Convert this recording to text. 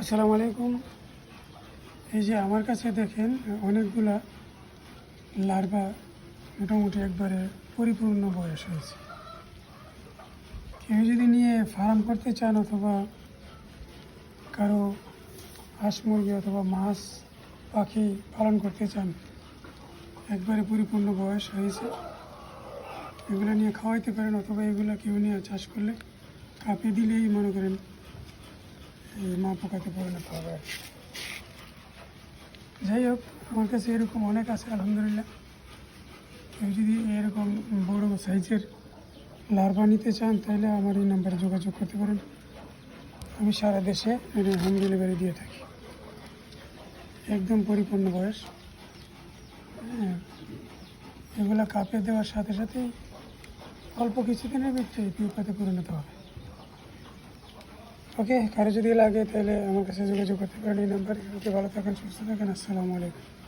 আসসালামু আলাইকুম। এই যে আমার কাছে দেখেন, অনেকগুলা লার্ভা মোটামুটি একবারে পরিপূর্ণ বয়স হয়েছে। কেউ যদি নিয়ে ফার্ম করতে চান অথবা কারও হাঁস মুরগি অথবা মাছ, পাখি পালন করতে চান, একবারে পরিপূর্ণ বয়স হয়েছে। এগুলো নিয়ে খাওয়াইতে পারেন অথবা এগুলো কেউ নিয়ে চাষ করলে কাপে দিলেই মনে করেন মা পোকাতে পরিণত হবে। আর কি। যাই হোক আমার কাছে এরকম অনেক আছে আলহামদুলিল্লাহ। কেউ যদি এরকম বড় সাইজের লার্ভা নিতে চান তাহলে আমার এই নাম্বারে যোগাযোগ করতে পারেন। আমি সারা দেশে এটা হোম ডেলিভারি দিয়ে থাকি। একদম পরিপূর্ণ বয়স। হ্যাঁ এগুলা কাপে দেওয়ার সাথে সাথেই অল্প কিছুদিনের ভিতরে পিউপাতে পরিণত হবে। ওকে কারও যদি লাগে তাহলে আমার কাছে যোগাযোগ করতে পারেন, এই নাম্বারে। ওকে ভালো থাকেন, সুস্থ থাকেন, আসসালামু আলাইকুম।